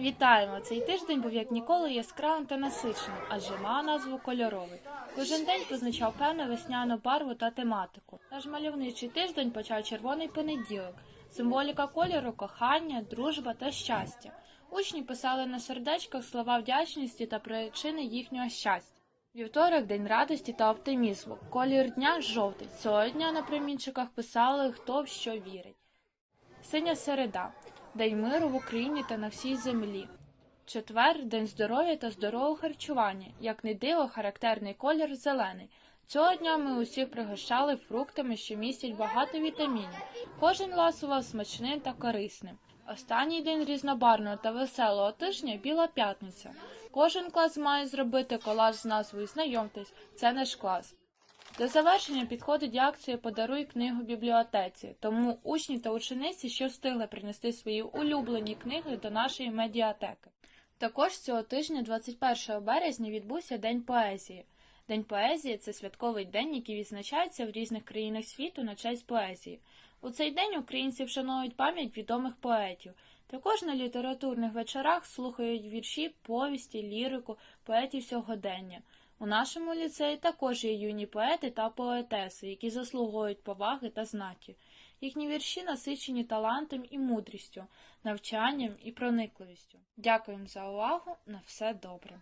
Вітаємо! Цей тиждень був як ніколи яскравим та насиченим, адже мав назву кольоровий. Кожен день позначав певну весняну барву та тематику. Наш мальовничий тиждень почав червоний понеділок. Символіка кольору кохання, дружба та щастя. Учні писали на сердечках слова вдячності та причини їхнього щастя. Вівторок день радості та оптимізму. Колір дня жовтий. Цього дня на примінчиках писали, хто в що вірить. Синя середа День миру в Україні та на всій землі. Четвер День здоров'я та здорового харчування. Як не диво, характерний колір зелений. Цього дня ми усіх пригощали фруктами, що містять багато вітамінів. Кожен ласував смачним та корисним. Останній день різнобарного та веселого тижня біла п'ятниця. Кожен клас має зробити колаж з назвою Знайомтесь, це наш клас. До завершення підходить акція Подаруй книгу бібліотеці, тому учні та учениці, що встигли принести свої улюблені книги до нашої медіатеки. Також цього тижня, 21 березня, відбувся День поезії. День поезії це святковий день, який відзначається в різних країнах світу на честь поезії. У цей день українці вшановують пам'ять відомих поетів. Також на літературних вечорах слухають вірші, повісті, лірику, поетів сьогодення. У нашому ліцеї також є юні поети та поетеси, які заслуговують поваги та знаки. Їхні вірші насичені талантом і мудрістю, навчанням і проникливістю. Дякуємо за увагу. На все добре.